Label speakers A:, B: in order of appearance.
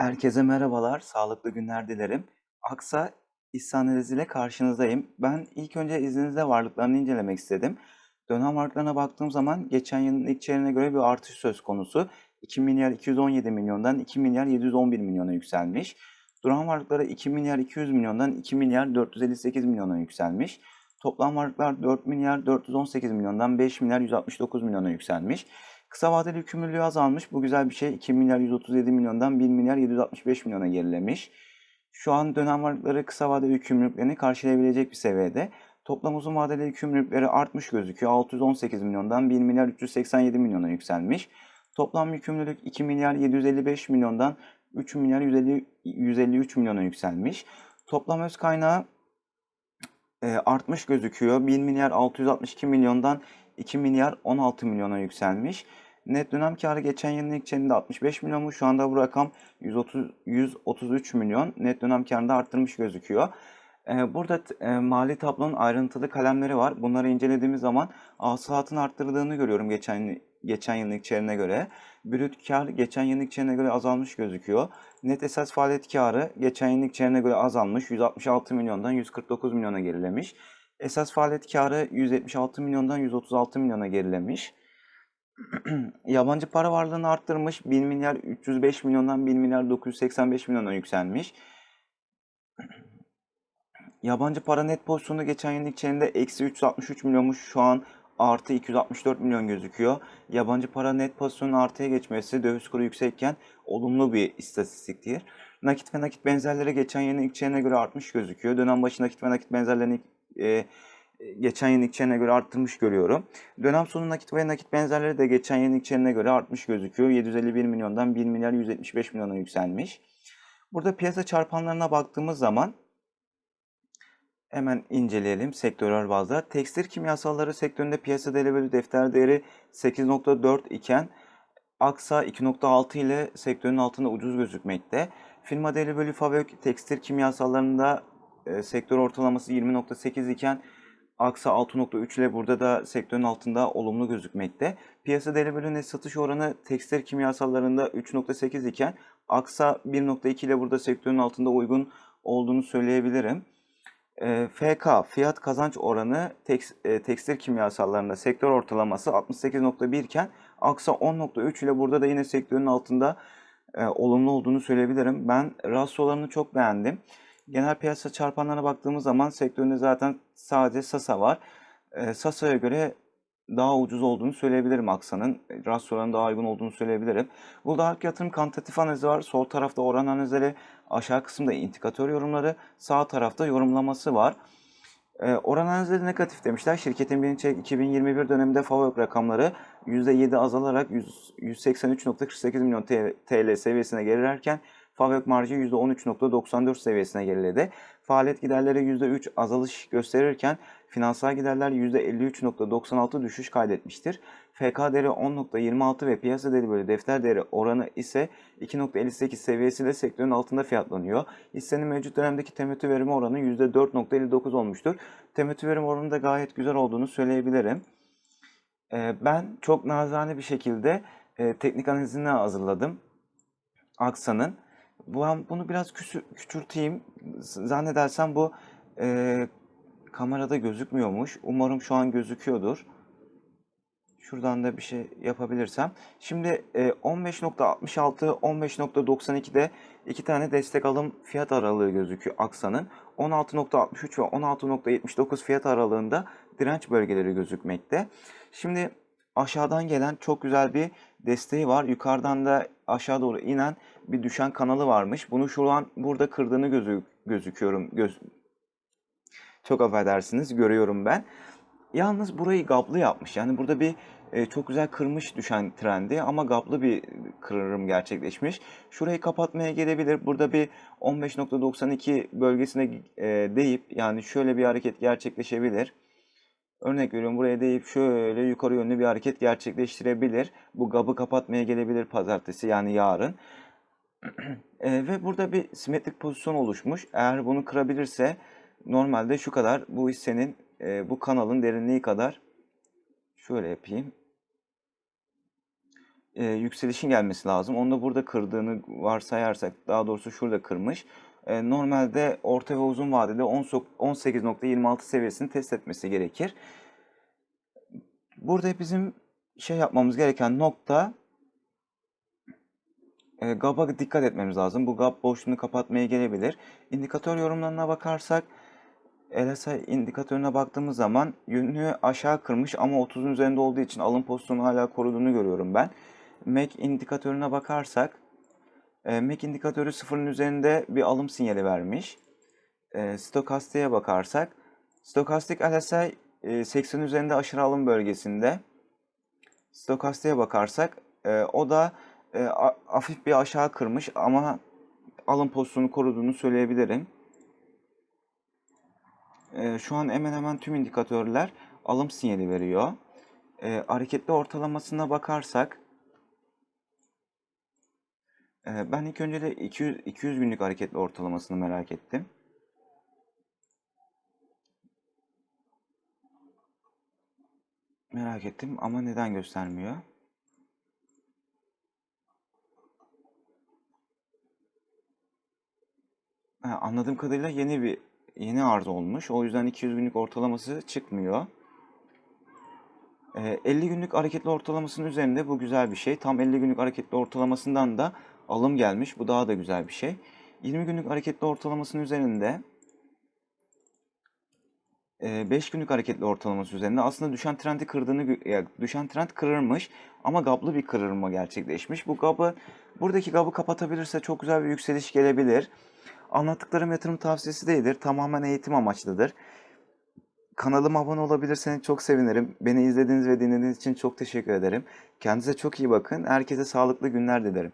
A: Herkese merhabalar, sağlıklı günler dilerim. Aksa hisse analiziyle karşınızdayım. Ben ilk önce izninizle varlıklarını incelemek istedim. Dönem varlıklarına baktığım zaman geçen yılın ilk çeyreğine göre bir artış söz konusu. 2 milyar 217 milyondan 2 milyar 711 milyona yükselmiş. Duran varlıklara 2 milyar 200 milyondan 2 milyar 458 milyona yükselmiş. Toplam varlıklar 4 milyar 418 milyondan 5 milyar 169 milyona yükselmiş. Kısa vadeli yükümlülüğü azalmış. Bu güzel bir şey. 2 milyar 137 milyondan 1 milyar 765 milyona gerilemiş. Şu an dönem varlıkları kısa vadeli yükümlülüklerini karşılayabilecek bir seviyede. Toplam uzun vadeli yükümlülükleri artmış gözüküyor. 618 milyondan 1 milyar 387 milyona yükselmiş. Toplam yükümlülük 2 milyar 755 milyondan 3 milyar 150, 153 milyona yükselmiş. Toplam öz kaynağı e, artmış gözüküyor. 1 milyar 662 milyondan 2 milyar 16 milyona yükselmiş. Net dönem karı geçen yılın ilk çeyreğinde 65 milyonmuş. Şu anda bu rakam 130, 133 milyon. Net dönem karını da arttırmış gözüküyor. Ee, Burada e, mali tablonun ayrıntılı kalemleri var. Bunları incelediğimiz zaman hasılatın arttırıldığını görüyorum geçen geçen yılın ilk çeyreğine göre. Brüt kar geçen yılın ilk çeyreğine göre azalmış gözüküyor. Net esas faaliyet karı geçen yılın ilk çeyreğine göre azalmış. 166 milyondan 149 milyona gerilemiş. Esas faaliyet karı 176 milyondan 136 milyona gerilemiş. Yabancı para varlığını arttırmış. 1 milyar 305 milyondan 1 milyar 985 milyona yükselmiş. Yabancı para net pozisyonu geçen yılın ilk çeyreğinde eksi 363 milyonmuş. Şu an artı 264 milyon gözüküyor. Yabancı para net pozisyonun artıya geçmesi döviz kuru yüksekken olumlu bir istatistiktir. Nakit ve nakit benzerleri geçen yılın ilk çeyreğine göre artmış gözüküyor. Dönem başı nakit ve nakit benzerlerini e, geçen yılın ilk çeyreğine göre arttırmış görüyorum. Dönem sonu nakit ve nakit benzerleri de geçen yılın ilk çeyreğine göre artmış gözüküyor. 751 milyondan 1 milyar 175 milyona yükselmiş. Burada piyasa çarpanlarına baktığımız zaman Hemen inceleyelim sektörel bazda. Tekstil kimyasalları sektöründe piyasa değeri bölü defter değeri 8.4 iken Aksa 2.6 ile sektörün altında ucuz gözükmekte. Firma değeri bölü Fabrik tekstil kimyasallarında e, sektör ortalaması 20.8 iken Aksa 6.3 ile burada da sektörün altında olumlu gözükmekte. Piyasa değeri bölü satış oranı tekstil kimyasallarında 3.8 iken Aksa 1.2 ile burada sektörün altında uygun olduğunu söyleyebilirim. E, FK fiyat kazanç oranı teks, e, tekstil kimyasallarında sektör ortalaması 68.1 iken Aksa 10.3 ile burada da yine sektörün altında e, olumlu olduğunu söyleyebilirim. Ben rasyolarını çok beğendim. Genel piyasa çarpanlarına baktığımız zaman sektöründe zaten sadece Sasa var. E, Sasa'ya göre daha ucuz olduğunu söyleyebilirim Aksa'nın. Rasyoların daha uygun olduğunu söyleyebilirim. Burada halk yatırım kantatif analizi var. Sol tarafta oran analizleri, aşağı kısımda indikatör yorumları, sağ tarafta yorumlaması var. Ee, oran analizleri negatif demişler. Şirketin birinci çeyrek 2021 döneminde FAVÖK rakamları %7 azalarak 100 183.48 milyon TL seviyesine gelirken FAVÖK marjı %13.94 seviyesine geriledi. Faaliyet giderleri %3 azalış gösterirken finansal giderler %53.96 düşüş kaydetmiştir. FK değeri 10.26 ve piyasa değeri bölü defter değeri oranı ise 2.58 seviyesiyle sektörün altında fiyatlanıyor. Hissenin mevcut dönemdeki temettü verimi oranı %4.59 olmuştur. Temettü verim oranı da gayet güzel olduğunu söyleyebilirim. Ee, ben çok nazane bir şekilde e, teknik analizini hazırladım. Aksa'nın. Bunu biraz küçülteyim. Zannedersem bu e, kamerada gözükmüyormuş. Umarım şu an gözüküyordur. Şuradan da bir şey yapabilirsem. Şimdi 15.66, 15.92'de iki tane destek alım fiyat aralığı gözüküyor Aksa'nın. 16.63 ve 16.79 fiyat aralığında direnç bölgeleri gözükmekte. Şimdi aşağıdan gelen çok güzel bir desteği var. Yukarıdan da aşağı doğru inen bir düşen kanalı varmış. Bunu şu an burada kırdığını gözü, gözüküyorum. Göz, çok affedersiniz görüyorum ben. Yalnız burayı gaplı yapmış. Yani burada bir e, çok güzel kırmış düşen trendi ama gaplı bir kırılım gerçekleşmiş. Şurayı kapatmaya gelebilir. Burada bir 15.92 bölgesine e, deyip yani şöyle bir hareket gerçekleşebilir. Örnek veriyorum buraya deyip şöyle yukarı yönlü bir hareket gerçekleştirebilir. Bu gabı kapatmaya gelebilir pazartesi yani yarın. E, ve burada bir simetrik pozisyon oluşmuş. Eğer bunu kırabilirse normalde şu kadar bu hissenin e, bu kanalın derinliği kadar şöyle yapayım. e, yükselişin gelmesi lazım. Onu da burada kırdığını varsayarsak, daha doğrusu şurada kırmış. E, normalde orta ve uzun vadede 10 sok- 18.26 seviyesini test etmesi gerekir. Burada bizim şey yapmamız gereken nokta e, GAP'a dikkat etmemiz lazım. Bu GAP boşluğunu kapatmaya gelebilir. İndikatör yorumlarına bakarsak LSI indikatörüne baktığımız zaman yönünü aşağı kırmış ama 30'un üzerinde olduğu için alım pozisyonu hala koruduğunu görüyorum ben. MAC indikatörüne bakarsak e, MAC indikatörü sıfırın üzerinde bir alım sinyali vermiş. E, stokastiğe bakarsak stokastik LSI e, 80 üzerinde aşırı alım bölgesinde. Stokastiğe bakarsak e, o da e, hafif bir aşağı kırmış ama alım pozisyonu koruduğunu söyleyebilirim. E, şu an hemen hemen tüm indikatörler alım sinyali veriyor. E, hareketli ortalamasına bakarsak e, ben ilk önce de 200, 200 günlük hareketli ortalamasını merak ettim. Merak ettim ama neden göstermiyor? Anladığım kadarıyla yeni bir yeni arz olmuş. O yüzden 200 günlük ortalaması çıkmıyor. Ee, 50 günlük hareketli ortalamasının üzerinde bu güzel bir şey. Tam 50 günlük hareketli ortalamasından da alım gelmiş. Bu daha da güzel bir şey. 20 günlük hareketli ortalamasının üzerinde 5 günlük hareketli ortalaması üzerinde aslında düşen trendi kırdığını düşen trend kırılmış ama gaplı bir kırılma gerçekleşmiş. Bu gapı buradaki gapı kapatabilirse çok güzel bir yükseliş gelebilir. Anlattıklarım yatırım tavsiyesi değildir. Tamamen eğitim amaçlıdır. Kanalıma abone olabilirseniz çok sevinirim. Beni izlediğiniz ve dinlediğiniz için çok teşekkür ederim. Kendinize çok iyi bakın. Herkese sağlıklı günler dilerim.